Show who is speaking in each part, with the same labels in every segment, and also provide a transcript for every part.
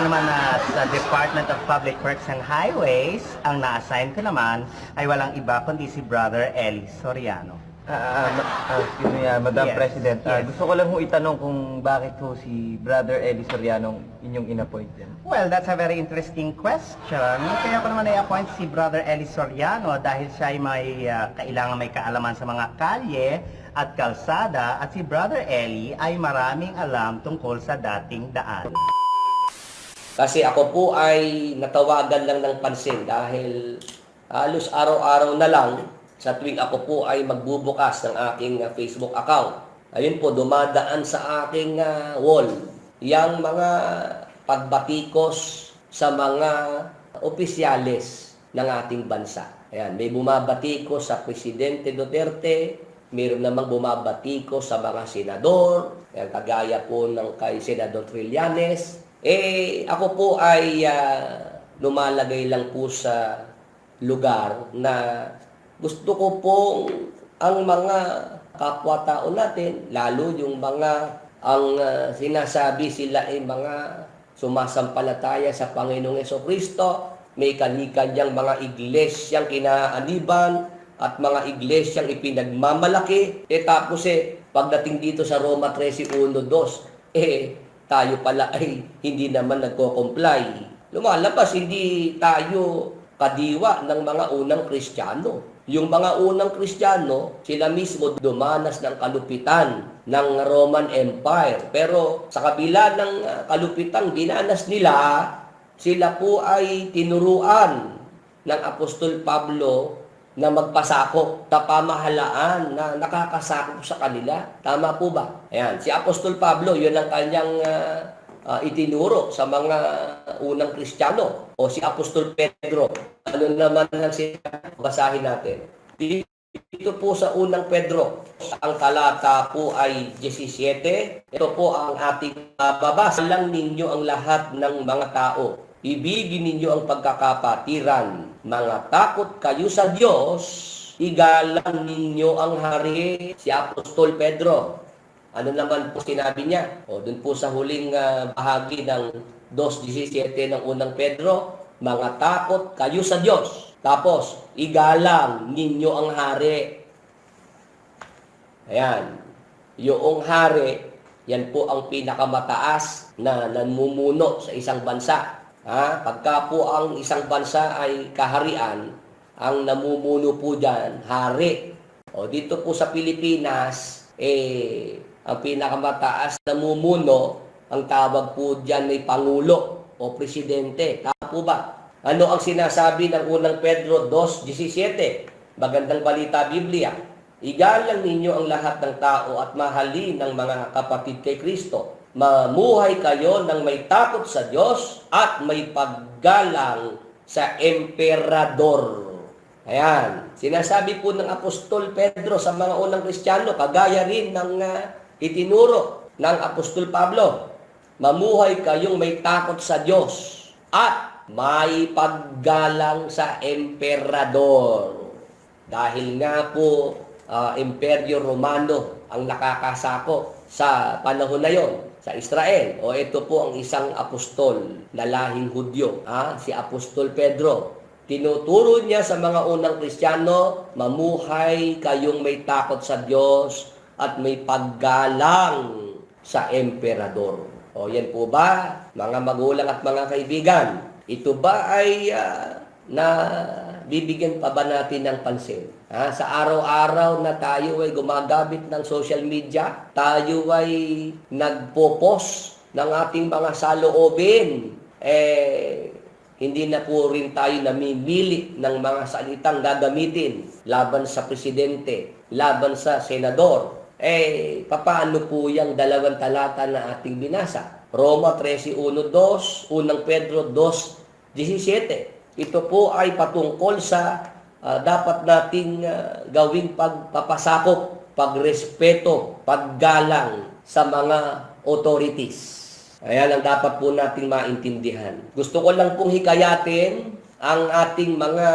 Speaker 1: para naman na sa Department of Public Works and Highways, ang na-assign ko naman ay walang iba kundi si Brother Eli Soriano.
Speaker 2: Ah, ah, ma- ah, excuse me, ah, Madam
Speaker 1: Yes,
Speaker 2: President. Ah,
Speaker 1: yes.
Speaker 2: gusto ko lang ho itanong kung bakit ho si Brother Eli Soriano ang inyong inappoint yan.
Speaker 1: Well, that's a very interesting question. Kaya ko naman i-appoint si Brother Eli Soriano dahil siya ay may ah, kailangan may kaalaman sa mga kalye at kalsada at si Brother Eli ay maraming alam tungkol sa dating daan.
Speaker 3: Kasi ako po ay natawagan lang ng pansin dahil halos araw-araw na lang sa tuwing ako po ay magbubukas ng aking uh, Facebook account. Ayun po, dumadaan sa aking uh, wall yang mga pagbatikos sa mga opisyales ng ating bansa. Ayan, may bumabatikos sa Presidente Duterte, mayroon namang bumabatikos sa mga senador, ayan, kagaya po ng kay Senador Trillanes. Eh, ako po ay ah, lumalagay lang po sa lugar na gusto ko pong ang mga kapwa-tao natin, lalo yung mga ang ah, sinasabi sila ay mga sumasampalataya sa Panginoong Yeso Kristo, may kani-kanyang mga iglesyang kinaaniban at mga iglesyang ipinagmamalaki. Eh tapos eh, pagdating dito sa Roma 13.1.2, eh tayo pala ay hindi naman nagko-comply. Lumalabas, hindi tayo kadiwa ng mga unang Kristiyano. Yung mga unang Kristiyano, sila mismo dumanas ng kalupitan ng Roman Empire. Pero sa kabila ng uh, kalupitang dinanas nila, sila po ay tinuruan ng Apostol Pablo na magpasakop sa pamahalaan na nakakasakop sa kanila. Tama po ba? Ayan, si Apostol Pablo, yun ang kanyang ah, ah, itinuro sa mga unang Kristiyano. O si Apostol Pedro, ano naman ang sinabi? Basahin natin. Dito po sa unang Pedro, ang talata po ay 17. Ito po ang ating babasa lang ninyo ang lahat ng mga tao. Ibigin ninyo ang pagkakapatiran. Mga takot kayo sa Diyos, igalang ninyo ang hari si Apostol Pedro. Ano naman po sinabi niya? O dun po sa huling ah, bahagi ng 2.17 ng unang Pedro, mga takot kayo sa Diyos. Tapos, igalang ninyo ang hari. Ayan. Yung hari, yan po ang pinakamataas na namumuno sa isang bansa. Ha? Pagka po ang isang bansa ay kaharian, ang namumuno po dyan, hari. O dito po sa Pilipinas, eh, ang pinakamataas na namumuno, ang tawag po dyan ay Pangulo o Presidente. Tama po ba? Ano ang sinasabi ng unang Pedro 2.17? Magandang balita Biblia. Igalang ninyo ang lahat ng tao at mahalin ng mga kapatid kay Kristo. Mamuhay kayo ng may takot sa Diyos at may paggalang sa emperador. Ayan. Sinasabi po ng Apostol Pedro sa mga unang Kristiyano, kagaya rin ng ah, itinuro ng Apostol Pablo. Mamuhay kayong may takot sa Diyos at may paggalang sa emperador. Dahil nga po, ah, Imperyo Romano ang nakakasako sa panahon na yon sa Israel. O ito po ang isang apostol na lahing Hudyo, ah, si Apostol Pedro. Tinuturo niya sa mga unang Kristiyano, mamuhay kayong may takot sa Diyos at may paggalang sa emperador. O yan po ba, mga magulang at mga kaibigan, ito ba ay ah, na bibigyan pa ba natin ng pansin? Ha? Sa araw-araw na tayo ay gumagamit ng social media, tayo ay nagpo-post ng ating mga saloobin, eh, hindi na po rin tayo namimili ng mga salitang gagamitin laban sa presidente, laban sa senador. Eh, papaano po yung dalawang talata na ating binasa? Roma 13.1.2, unang Pedro 2.17. Ito po ay patungkol sa ah, dapat nating ah, gawing pagpapasakop, pagrespeto, paggalang sa mga authorities. Ayan ang dapat po nating maintindihan. Gusto ko lang pong hikayatin ang ating mga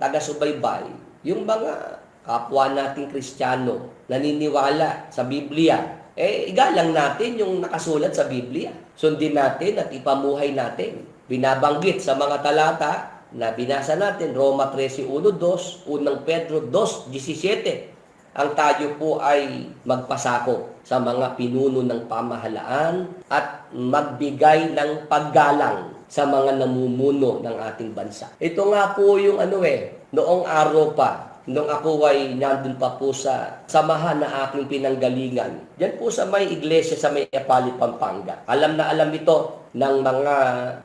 Speaker 3: taga-subaybay, yung mga kapwa nating Kristiyano, naniniwala sa Biblia. Eh, igalang natin yung nakasulat sa Biblia. sundin natin at ipamuhay natin. Binabanggit sa mga talata na binasa natin, Roma 13.1.2, unang Pedro 2.17, ang tayo po ay magpasako sa mga pinuno ng pamahalaan at magbigay ng paggalang sa mga namumuno ng ating bansa. Ito nga po yung ano eh, noong araw pa, nung ako ay nandun pa po sa samahan na aking pinanggalingan. Yan po sa may iglesia sa may Epali, Pampanga. Alam na alam ito ng mga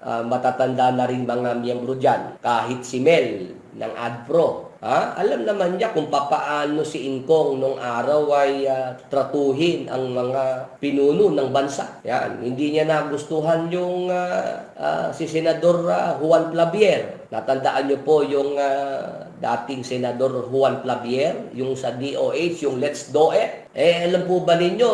Speaker 3: ah, matatanda na rin mga miyembro dyan. Kahit si Mel ng AdPro. Ha? Alam naman niya kung papaano si Ingkong nung araw ay ah, tratuhin ang mga pinuno ng bansa. Yan. Hindi niya nagustuhan yung ah, ah, si Senador ah, Juan Clavier. Natandaan niyo po yung ah, dating Senador Juan Clavier, yung sa DOH, yung Let's Do It. Eh, alam po ba ninyo,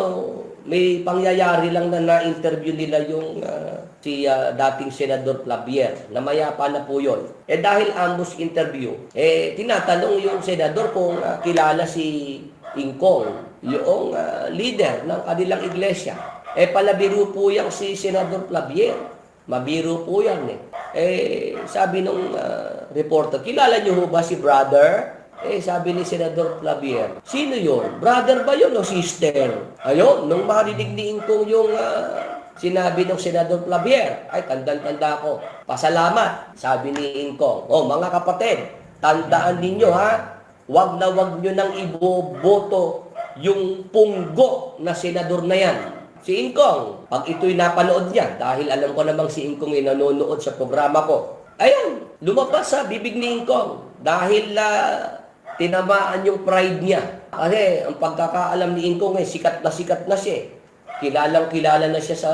Speaker 3: may pangyayari lang na na-interview nila yung ah, si ah, dating Senador Clavier. Namayapa na po yon. Eh dahil ambush interview, eh tinatanong yung senador kung ah, kilala si Ingkong, yung ah, leader ng kanilang iglesia. Eh palabiro po yang si Senador Clavier. Mabiro po yan eh. Eh sabi nung ah, reporter, kilala niyo ba si brother? Eh, sabi ni Senador Clavier, sino yon? Brother ba yon o sister? Ayun, nung marinig ni Ingkong yung ah, sinabi ng Senador Clavier, ay, tandang-tanda ko. Pasalamat, sabi ni Ingkong. Oh, mga kapatid, tandaan ninyo ha, wag na wag nyo nang iboboto yung punggo na senador na yan. Si Ingkong, pag ito'y napanood niya, dahil alam ko namang si Ingkong ay nanonood sa programa ko, ayan, lumabas sa bibig ni Ingkong. Dahil ah, tinamaan yung pride niya. Kasi ang pagkakaalam ni Ingkong eh, sikat na sikat na siya. eh. Kilalang kilala na siya sa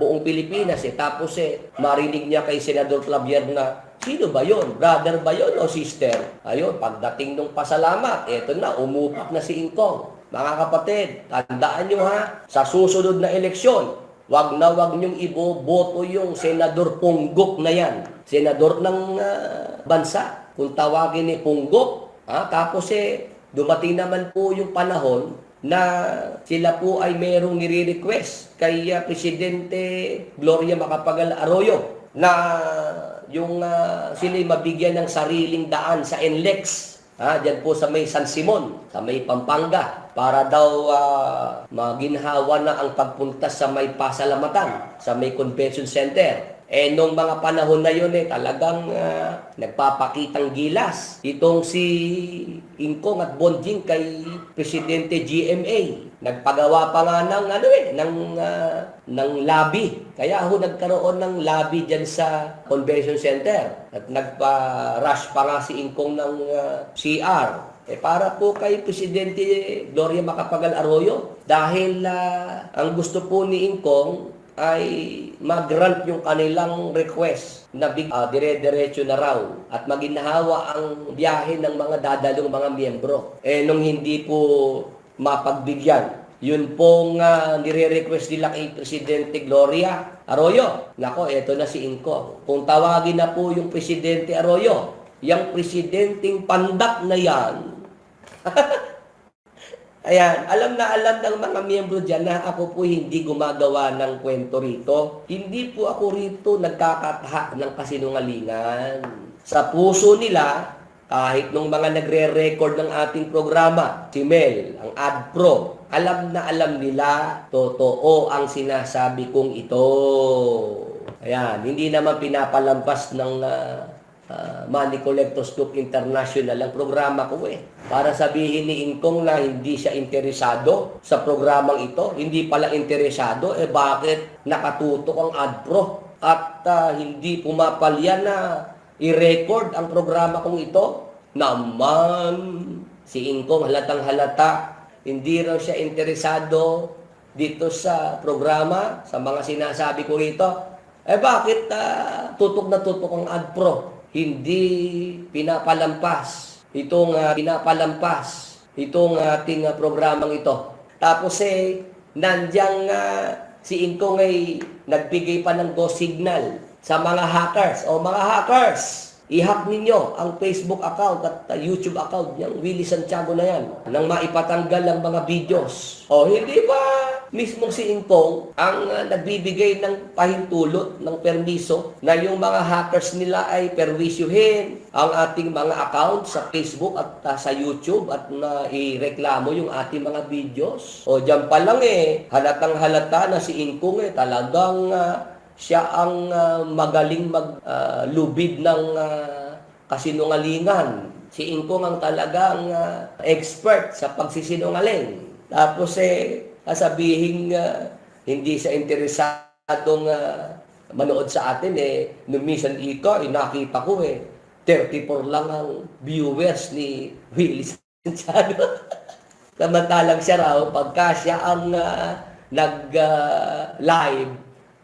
Speaker 3: buong Pilipinas eh. Tapos eh, marinig niya kay Senador Clavier na, sino ba yon? Brother ba yon o sister? Ayun, pagdating ng pasalamat, eto na, umupak na si Ingkong. Mga kapatid, tandaan nyo ha, sa susunod na eleksyon, wag na wag niyong iboboto yung Senador Punggok na yan. Senador ng ah, bansa. Kung tawagin ni Punggok, ha? tapos eh, dumating naman po yung panahon na sila po ay merong nire-request kay ah, Presidente Gloria Macapagal Arroyo na yung uh, sila'y mabigyan ng sariling daan sa NLEX Ha, diyan po sa may San Simon, sa may Pampanga, para daw ah, maginhawa na ang pagpunta sa may pasalamatan, sa may convention center. Eh, nung mga panahon na yun, eh, talagang ah, nagpapakitang gilas. Itong si Ingkong at Bonjing kay Presidente GMA. Nagpagawa pa nga ng, ano eh, ng, ah, ng lobby. Kaya ako nagkaroon ng lobby dyan sa convention center. At nagpa-rush pa nga si Ingkong ng ah, CR. Eh para po kay Presidente Gloria Macapagal Arroyo dahil ah, ang gusto po ni Ingkong ay mag-grant yung kanilang request na big, ah, dire-diretso na raw at maginhawa ang biyahe ng mga dadalong mga miyembro. Eh nung hindi po mapagbigyan, yun pong ah, nire-request nila kay Presidente Gloria Arroyo. Nako, eto na si Ingkong. Kung tawagin na po yung Presidente Arroyo, yung presidenteng pandak na yan, Ayan, alam na alam ng mga miyembro dyan na ako po hindi gumagawa ng kwento rito. Hindi po ako rito nagkakataha ng kasinungalingan. Sa puso nila, kahit nung mga nagre-record ng ating programa, si Mel, ang AdPro, alam na alam nila, totoo ang sinasabi kong ito. Ayan, hindi naman pinapalampas ng ah, ah, Money Collectors Group International ang programa ko eh. Para sabihin ni Ingkong na hindi siya interesado sa programang ito, hindi pala interesado, eh bakit nakatutok ang AdPro at ah, hindi pumapalya na i-record ang programa kong ito? Naman, si Ingkong halatang halata, hindi raw siya interesado dito sa programa, sa mga sinasabi ko rito. Eh bakit ah, tutok na tutok ang AdPro? Hindi pinapalampas itong ah, pinapalampas itong ating ah, programang ito. Tapos eh, nandiyan ah, si Ingkong ay nagbigay pa ng go signal sa mga hackers. O mga hackers, i-hack ninyo ang Facebook account at uh, YouTube account ng Willie Santiago na yan nang maipatanggal ang mga videos. O hindi ba mismo si Ingpong ang uh, nagbibigay ng pahintulot ng permiso na yung mga hackers nila ay perwisyuhin ang ating mga account sa Facebook at uh, sa YouTube at na ireklamo yung ating mga videos. O dyan pa lang eh, halatang halata na si Ingpong eh talagang uh, siya ang uh, magaling maglubid ng uh, kasinungalingan. Si Ingkong ang talagang uh, expert sa pagsisinungaling. Tapos eh, sasabihin uh, hindi siya interesadong uh, manood sa atin eh. Nung minsan ika, eh, nakita ko eh, 34 lang ang viewers ni Willie Santiago. Samantalang siya raw, pagka siya ang uh, nag-live,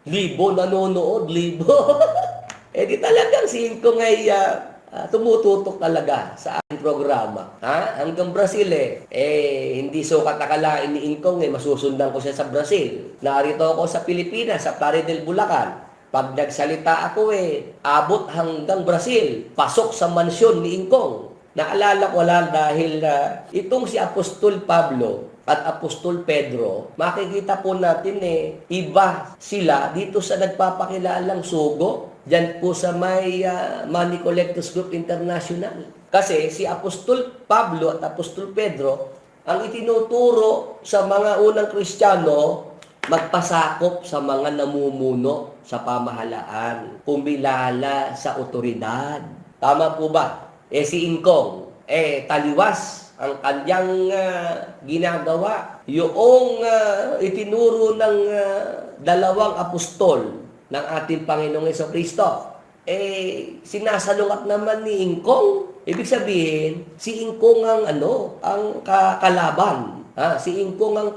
Speaker 3: libo nanonood, libo. eh di talagang si Inko ngay ah, ah, tumututok talaga sa ating programa. Ha? Hanggang Brazil eh. Eh, hindi sukat akalain ni Inko eh, masusundan ko siya sa Brazil. Narito ako sa Pilipinas, sa Plaridel, Bulacan. Pag nagsalita ako eh, abot hanggang Brazil. Pasok sa mansyon ni Ingkong. Naalala ko lang dahil ah, itong si Apostol Pablo at Apostol Pedro, makikita po natin eh, iba sila dito sa nagpapakilalang sugo, dyan po sa may ah, Money Collectors Group International. Kasi si Apostol Pablo at Apostol Pedro, ang itinuturo sa mga unang Kristiyano, magpasakop sa mga namumuno sa pamahalaan, pumilala sa otoridad. Tama po ba? Eh si Ingkong, eh taliwas ang kanyang ah, ginagawa. Yung ah, itinuro ng ah, dalawang apostol ng ating Panginoong Yeso Kristo, eh sinasalungat naman ni Ingkong. Ibig sabihin, si Ingkong ang ano, ang kakalaban. Ha? Si Ingkong ang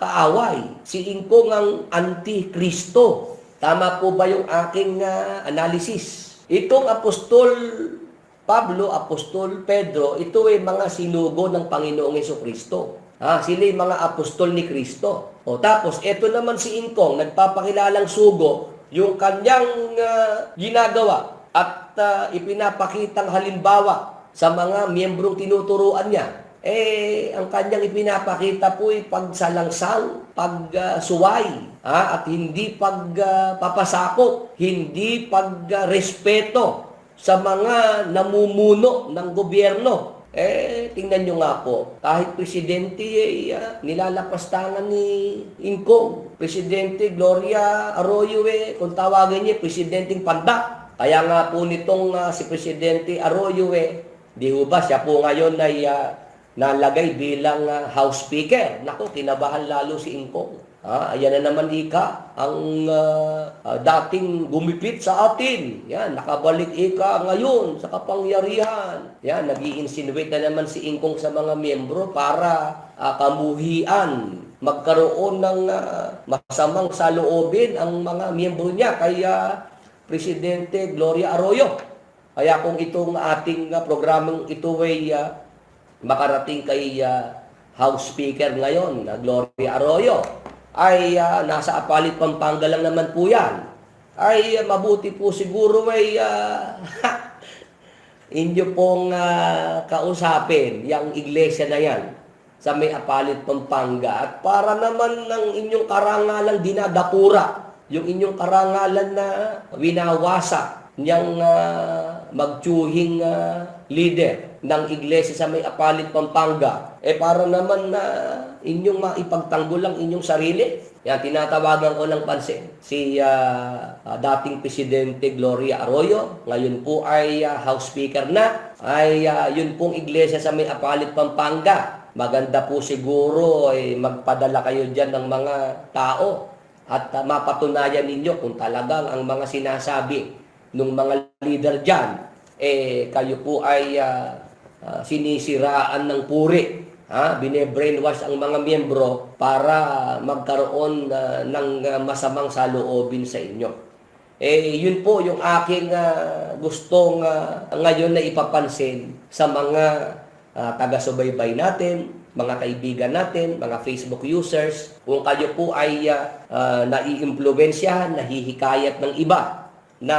Speaker 3: kaaway. Si Ingkong ang anti-Kristo. Tama po ba yung aking ah, analysis? Itong apostol Pablo, Apostol Pedro, ito ay mga sinugo ng Panginoong Yeso Kristo. Ah, sila yung mga apostol ni Kristo. O tapos, ito naman si Ingkong, nagpapakilalang sugo, yung kanyang ah, ginagawa at ah, ipinapakitang halimbawa sa mga miyembrong tinuturuan niya. Eh, ang kanyang ipinapakita po ay pagsalangsang, pagsuway, ah, at hindi pagpapasakop, hindi pagrespeto sa mga namumuno ng gobyerno. Eh, tingnan nyo nga po, kahit presidente eh, ah, nilalapastangan ni Ingkong. Presidente Gloria Arroyo eh, kung tawagin niya, presidenteng panda. Kaya nga po nitong ah, si Presidente Arroyo eh, di ho ba siya po ngayon ay ah, nalagay bilang ah, House Speaker. Nako, kinabahan lalo si Ingkong. Ah, ayan na naman ika ang ah, dating gumipit sa atin. Yan, nakabalik ika ngayon sa kapangyarihan. Yan, nag insinuate na naman si Ingkong sa mga miyembro para ah, kamuhian, magkaroon ng ah, masamang saloobin ang mga miyembro niya. Kaya Presidente Gloria Arroyo. Kaya kung itong ating ah, programang ito ay ah, makarating kay ah, House Speaker ngayon, na Gloria Arroyo, ay ah, nasa Apalit, Pampanga lang naman po yan. Ay ah, mabuti po siguro ay ah, inyo pong ah, kausapin yung iglesia na yan sa may Apalit, Pampanga. At para naman ng inyong karangalan dinadapura, yung inyong karangalan na winawasa niyang ah, magtsuhing ah, leader ng iglesia sa may Apalit, Pampanga, eh para naman na inyong maipagtanggol ang inyong sarili. Yan, tinatawagan ko ng pansin si ah, ah, dating Presidente Gloria Arroyo, ngayon po ay ah, House Speaker na, ay ah, yun pong iglesia sa may Apalit, Pampanga. Maganda po siguro ay magpadala kayo dyan ng mga tao at ah, mapatunayan ninyo kung talagang ang mga sinasabi ng mga leader dyan, eh kayo po ay ah, ah, sinisiraan ng puri. Ha? Bine-brainwash ang mga miyembro para magkaroon ah, ng ah, masamang saloobin sa inyo. Eh, yun po yung aking ah, gustong ah, ngayon na ipapansin sa mga ah, taga-subaybay natin, mga kaibigan natin, mga Facebook users. Kung kayo po ay uh, nai-impluensyahan, nahihikayat ng iba na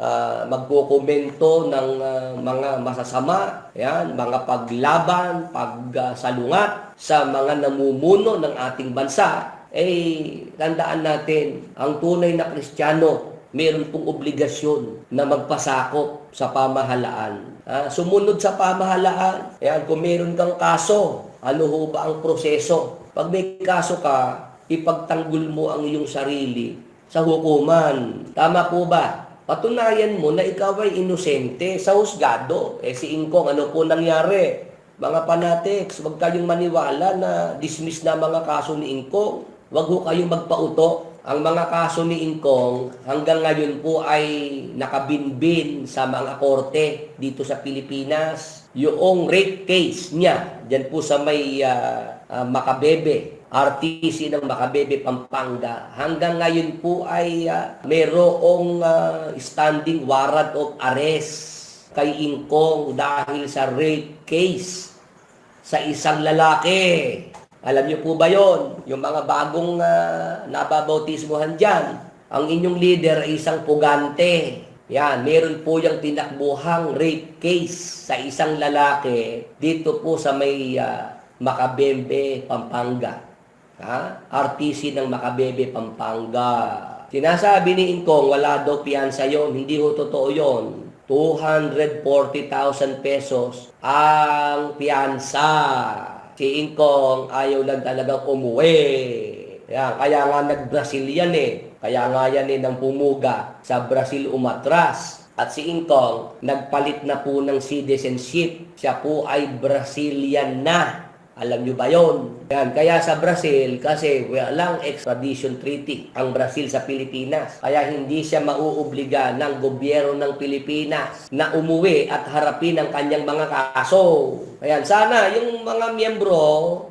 Speaker 3: ah, magkokomento ng ah, mga masasama, yan, mga paglaban, pagsalungat sa mga namumuno ng ating bansa, eh, tandaan natin, ang tunay na Kristiyano, meron pong obligasyon na magpasakop sa pamahalaan. Ah, sumunod sa pamahalaan. Yan, kung meron kang kaso, ano ho ba ang proseso? Pag may kaso ka, ipagtanggol mo ang iyong sarili sa hukuman. Tama po ba? Patunayan mo na ikaw ay inosente sa husgado. Eh si Ingkong, ano po nangyari? Mga panatics, huwag kayong maniwala na dismiss na mga kaso ni Ingkong. Huwag ho kayong magpauto. Ang mga kaso ni Ingkong hanggang ngayon po ay nakabinbin sa mga korte dito sa Pilipinas. Yung rape case niya, dyan po sa may ah, ah, Makabebe, RTC ng Makabebe, Pampanga. Hanggang ngayon po ay uh, mayroong ah, standing warrant of arrest kay Ingkong dahil sa rape case sa isang lalaki. Alam niyo po ba yon? Yung mga bagong uh, nababautismohan dyan, ang inyong leader ay isang pugante. Yan, meron po yung tinakbuhang rape case sa isang lalaki dito po sa may uh, Makabembe, Pampanga. Ha? RTC ng Makabebe, Pampanga. Sinasabi ni Ingkong, wala daw piyansa yon. Hindi ho totoo yon. 240,000 pesos ang piyansa. Si Ingkong ayaw lang talagang umuwi. Yan, kaya nga nag-Brazil yan eh. Kaya nga yan eh nang pumuga sa Brazil umatras. At si Ingkong, nagpalit na po ng citizenship. Siya po ay Brazilian na. Alam nyo ba yon? Yan, kaya sa Brazil, kasi walang extradition treaty ang Brazil sa Pilipinas. Kaya hindi siya mauobliga ng gobyerno ng Pilipinas na umuwi at harapin ang kanyang mga kaso. Ayan, sana yung mga miyembro,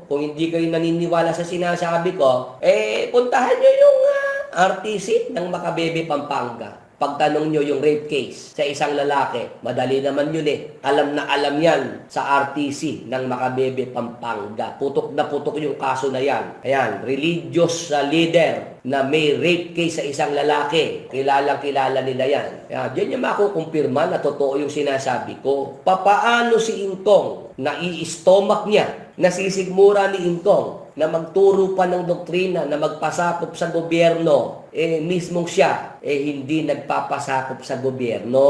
Speaker 3: kung hindi kayo naniniwala sa sinasabi ko, eh, puntahan nyo yung ah, RTC ng Makabebe, Pampanga pagtanong nyo yung rape case sa isang lalaki, madali naman yun eh. Alam na alam yan sa RTC ng Makabebe, Pampanga. Putok na putok yung kaso na yan. Ayan, religious uh, leader na may rape case sa isang lalaki. Kilalang kilala nila yan. Ayan, diyan niya makukumpirma na totoo yung sinasabi ko. Papaano si Ingkong na i-stomach niya, nasisigmura ni Ingkong na magturo pa ng doktrina na magpasakop sa gobyerno, eh mismong siya, eh hindi nagpapasakop sa gobyerno.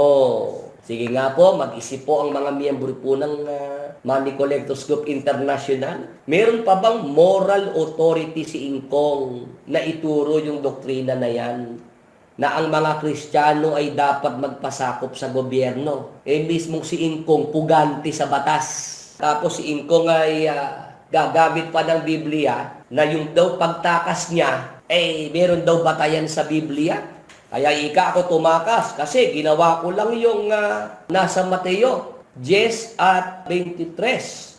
Speaker 3: Sige nga po, mag-isip po ang mga miyembro po ng ah, Money Collectors Group International. Meron pa bang moral authority si Ingkong na ituro yung doktrina na yan? Na ang mga Kristiyano ay dapat magpasakop sa gobyerno. Eh mismong si Ingkong pugante sa batas. Tapos si Ingkong ay ah, gagamit pa ng Biblia na yung daw pagtakas niya, eh, meron daw batayan sa Biblia. Kaya ika ako tumakas kasi ginawa ko lang yung ah, nasa Mateo 10 at 23.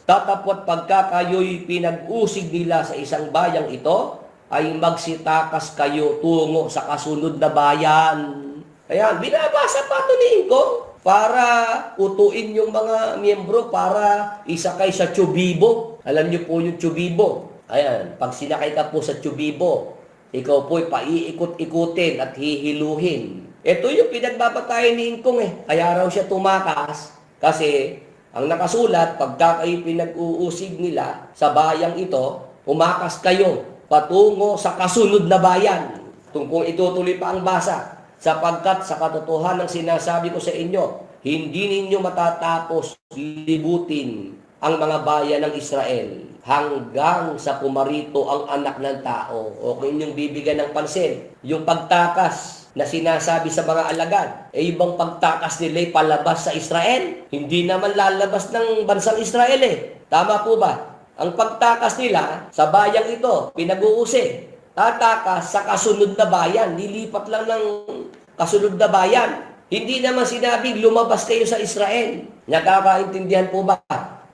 Speaker 3: Tatapot pagka kayo'y pinag-usig nila sa isang bayang ito, ay magsitakas kayo tungo sa kasunod na bayan. Ayan, binabasa pa ito ni Ingkong para utuin yung mga miyembro para isakay sa Chubibo. Alam niyo po yung Chubibo. Ayan, pag sinakay ka po sa Chubibo, ikaw po'y paiikot-ikutin at hihiluhin. Ito yung pinagbabatayan ni Ingkong eh. Kaya raw siya tumakas kasi ang nakasulat, pagka kayo pinag-uusig nila sa bayang ito, umakas kayo patungo sa kasunod na bayan. Tungkol itutuloy pa ang basa. Sapagkat sa katotohanan ng sinasabi ko sa inyo, hindi ninyo matatapos libutin ang mga bayan ng Israel hanggang sa pumarito ang anak ng tao. O kung inyong bibigyan ng pansin, yung pagtakas na sinasabi sa mga alagad, eh ibang pagtakas nila ay palabas sa Israel. Hindi naman lalabas ng bansang Israel eh. Tama po ba? Ang pagtakas nila sa bayang ito, pinag-uusig. Tatakas sa kasunod na bayan. Lilipat lang ng kasunod na bayan. Hindi naman sinabing lumabas kayo sa Israel. Nakakaintindihan po ba?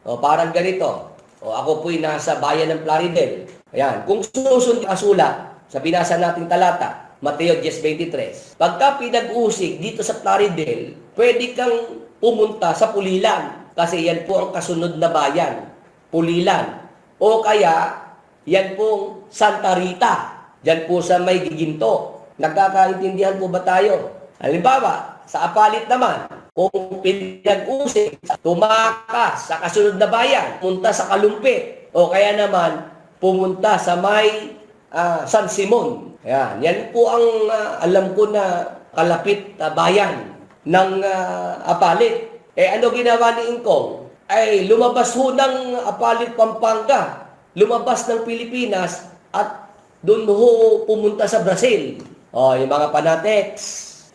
Speaker 3: O parang ganito. O ako po'y nasa bayan ng Plaridel. Ayan. Kung susunod ang sulat sa binasa nating talata, Mateo 10.23. Pagka pinag-usig dito sa Plaridel, pwede kang pumunta sa Pulilan. Kasi yan po ang kasunod na bayan. Pulilan. O kaya, yan pong Santa Rita. Yan po sa may giginto. Nagkakaintindihan po ba tayo? Halimbawa, sa apalit naman, kung pinag-usig, tumakas sa kasunod na bayan, pumunta sa Kalumpit, o kaya naman, pumunta sa may ah, San Simon. Yan, yan po ang ah, alam ko na kalapit na bayan ng ah, apalit. Eh ano ginawa ni Ingkong? Ay lumabas ho ng apalit Pampanga, lumabas ng Pilipinas at doon ho pumunta sa Brazil. O, yung mga panatex.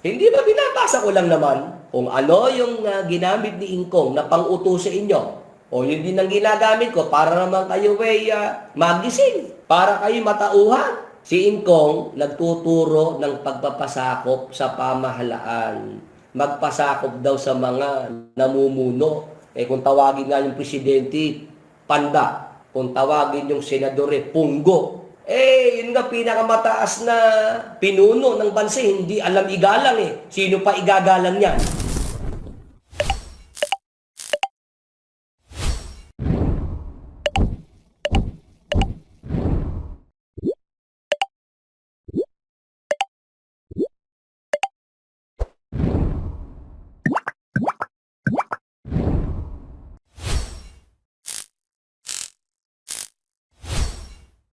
Speaker 3: Hindi ba binabasa ko lang naman kung ano yung ah, ginamit ni Ingkong na pang-uto sa inyo? O yun din ang ginagamit ko para naman kayo ay ah, magising, para kayo matauhan. Si Ingkong nagtuturo ng pagpapasakop sa pamahalaan. Magpasakop daw sa mga namumuno. Eh kung tawagin nga yung presidente, panda. Kung tawagin yung senadore, punggo. Eh, yun nga pinakamataas na pinuno ng bansa, hindi alam igalang eh. Sino pa igagalang yan?